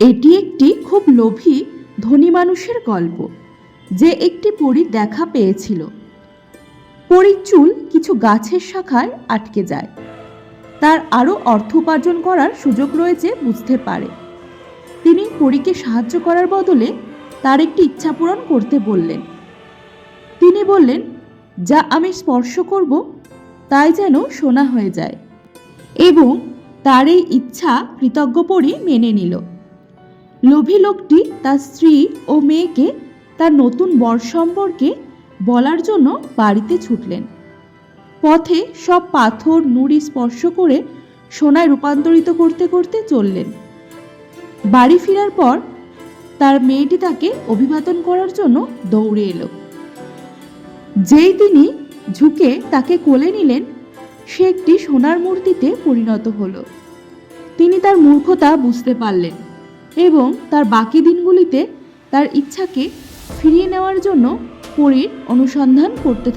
এটি একটি খুব লোভী, ধনী মানুষের গল্প, যে একটি পরী দেখা পেয়েছিল। পরীর চুল কিছু গাছের শাখায় আটকে যায়। তার আরও অর্থ উপার্জন করার সুযোগ রয়েছে বুঝতে পারে। তিনি পরীকে সাহায্য করার বদলে তার একটি ইচ্ছা পূরণ করতে বললেন। তিনি বললেন, যা আমি স্পর্শ করব, তাই যেন সোনা হয়ে যায়। এবং তার এই ইচ্ছা কৃতজ্ঞ পরী মেনে নিল। লোভী লোকটি তার স্ত্রী ও মেয়েকে তার নতুন বর সম্পর্কে বলার জন্য বাড়িতে ছুটলেন। পথে সব পাথর, নুড়ি স্পর্শ করে সোনায় রূপান্তরিত করতে করতে চললেন। বাড়ি ফেরার পর তার মেয়েটি তাকে অভিবাদন করার জন্য দৌড়ে এলো। যেই তিনি ঝুঁকে তাকে কোলে নিলেন, সে একটি সোনার মূর্তিতে পরিণত হলো। তিনি তার মূর্খতা বুঝতে পারলেন। এবং তার বাকি দিনগুলিতে তার ইচ্ছাকে ফিরিয়ে নেওয়ার জন্য পরীর অনুসন্ধান করতে